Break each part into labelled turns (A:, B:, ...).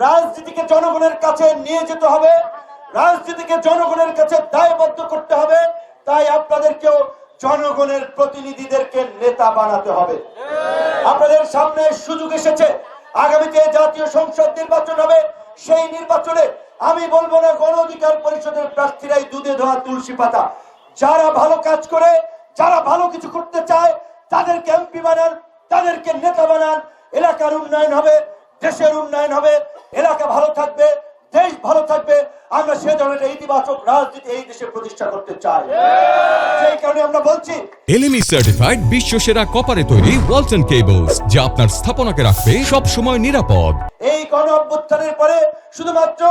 A: রাজনীতিকে জনগণের কাছে নিয়ে যেতে হবে। রাজনীতিকে জনগণের কাছে দায়বদ্ধ করতে হবে। তাই আপনাদেরকেও জনগণের প্রতিনিধিদেরকে নেতা বানাতে হবে। আপনাদের সামনে সুযোগ এসেছে। আগামীতে জাতীয় সংসদ নির্বাচন হবে। সেই নির্বাচনে আমি বলব না, গণ অধিকার পরিষদের প্রার্থীরাই দুধে ধোয়া তুলসী পাতা। যারা ভালো কাজ করে, যারা ভালো কিছু করতে চায়, তাদেরকে এমপি বানান, তাদেরকে নেতা বানান। এলাকার উন্নয়ন হবে, দেশের উন্নয়ন হবে। এলাকা ভালো থাকবে দেশ ভালো থাকবে। আমরা সে ধরনের ইতিবাচক রাজনীতি এই দেশে প্রতিষ্ঠা করতে চাই। সেই কারণে আমরা বলছি
B: এলএমই সার্টিফাইড বিশ্ব সেরা কপারে তৈরি ওয়ালটন কেবলস যা আপনার স্থাপনাকে রাখবে সব সময় নিরাপদ।
A: এই গণ অভ্যুত্থানের পরে শুধুমাত্র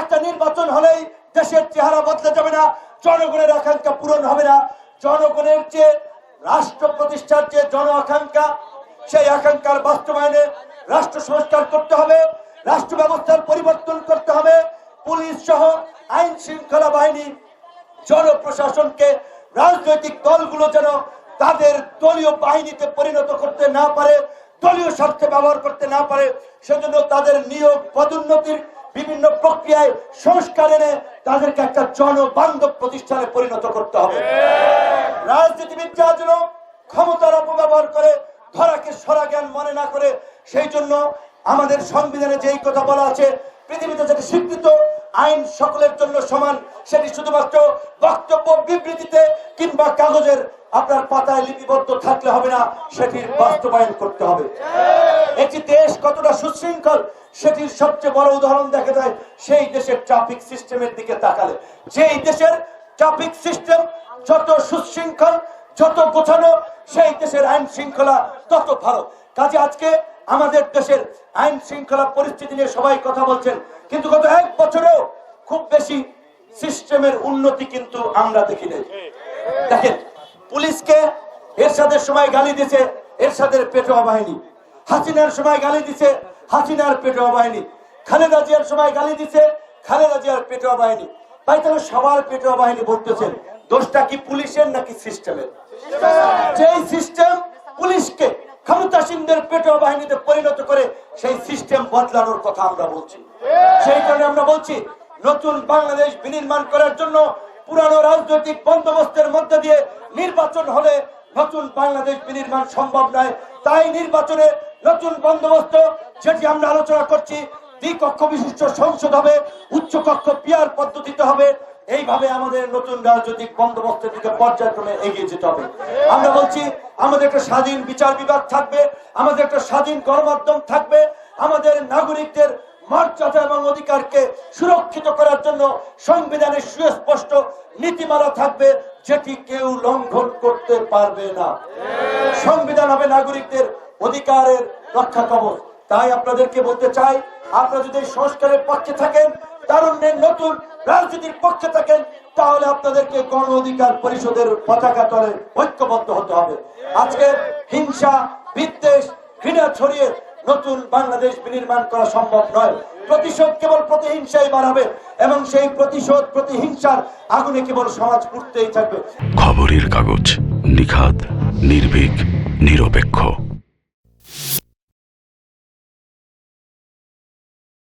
A: একটা নির্বাচন হলেই দেশের চেহারা বদলে যাবে না জনগণের আকাঙ্ক্ষা পূরণ হবে না। জনগণের যে রাষ্ট্র প্রতিষ্ঠার যে জন আকাঙ্ক্ষা সেই আকাঙ্ক্ষার বাস্তবায়নে রাষ্ট্র সংস্কার করতে হবে। রাষ্ট্র ব্যবস্থার পরিবর্তন করতে হবে। পুলিশ সহ আইন শৃঙ্খলা বাহিনী, জনপ্রশাসনকে রাজনৈতিক দলগুলো যেন তাদের দলীয় বাহিনীতে পরিণত করতে না পারে, দলীয় স্বার্থে ব্যবহার করতে না পারে, সেজন্য তাদের নিয়োগ পদোন্নতির বিভিন্ন প্রক্রিয়ায় সংস্কার এনে তাদেরকে একটা জনবান্ধব প্রতিষ্ঠানে পরিণত করতে হবে। রাজনীতিবিদরা যেন ক্ষমতার অপব্যবহার করে, ধরাকে সরা জ্ঞান মনে না করে, সেই জন্য আমাদের সংবিধানে যেই কথা বলা আছে, পৃথিবীতে যেটি স্বীকৃত, আইন সকলের জন্য সমান, সেটি শুধুমাত্র বক্তব্য বিবৃতিতে কিংবা কাগজের আপনার পাতায় লিপিবদ্ধ থাকলে হবে না, সেটির বাস্তবায়ন করতে হবে। একটি দেশ কতটা সুশৃঙ্খল, সেটির সবচেয়ে বড় উদাহরণ দেখা যায়, সেই দেশের ট্রাফিক সিস্টেমের দিকে তাকালে। যেই দেশের ট্রাফিক সিস্টেম যত সুশৃঙ্খল, যত গোছানো, সেই দেশের আইন শৃঙ্খলা তত ভালো। কাজে আজকে আমাদের দেশের আইন শৃঙ্খলা পরিস্থিতি নিয়ে সবাই কথা বলছেন। কিন্তু গত এক বছরেও খুব বেশি সিস্টেমের উন্নতি কিন্তু আমরা দেখি নাই। দেখেন, পুলিশকে এরশাদের সময় গালি দিছে এরশাদের পেটোয়া বাহিনী হাসিনার সময় গালি দিছে হাসিনার পেটোয়া বাহিনী খালেদা জিয়ার সময় গালি দিছে খালেদা জিয়ার পেটোয়া বাহিনী তাই তাহলে সবার পেটোয়া বাহিনী বলতেছেন দোষটা কি পুলিশের নাকি সিস্টেমের? যেই সিস্টেম পুলিশকে ক্ষমতাসীনদের পেটোয়া বাহিনীতে পরিণত করে সেই সিস্টেম বদলানোর কথা আমরা বলছি। সেই কারণে আমরা বলছি নতুন বাংলাদেশ বিনির্মাণ করার জন্য পুরানো রাজনৈতিক বন্দোবস্তের মধ্যে দিয়ে নির্বাচন হলে নতুন বাংলাদেশ বিনির্মাণ সম্ভব নয়। তাই নির্বাচনে নতুন বন্দোবস্ত যেটি আমরা আলোচনা করছি দ্বিকক্ষ বিশিষ্ট সংসদ হবে উচ্চ কক্ষ পিয়ার পদ্ধতিতে হবে। এইভাবে আমাদের নতুন রাজনৈতিক বন্দোবস্তের দিকে পর্যায়ক্রমে এগিয়ে যেতে হবে। আমরা বলছি, আমাদের একটা স্বাধীন বিচার বিভাগ থাকবে, আমাদের একটা স্বাধীন গণমাধ্যম থাকবে, আমাদের নাগরিকদের মর্যাদা এবং অধিকারকে সুরক্ষিত করার জন্য সংবিধানের সুস্পষ্ট নীতিমালা থাকবে, যেটি কেউ লঙ্ঘন করতে পারবে না। সংবিধান হবে নাগরিকদের অধিকারের রক্ষা কবচ তাই আপনাদেরকে বলতে চাই, আপনারা যদি সংস্কারের পক্ষে থাকেন তারুণ্যের নতুন রাজনীতির পক্ষে থাকেন, তাহলে আপনাদেরকে গণ অধিকার পরিষদের পতাকা তলে ঐক্যবদ্ধ হতে হবে। আজকে হিংসা, বিদ্বেষ, ঘৃণা ছড়িয়ে নতুন বাংলাদেশ বিনির্মাণ করা সম্ভব নয়। প্রতিশোধ কেবল প্রতিহিংসাই বাড়াবে এবং সেই প্রতিশোধ, প্রতিহিংসার আগুনে কেবল সমাজ পুড়তেই থাকবে।
C: খবরের কাগজ নিখাত নির্ভীক, নিরপেক্ষ।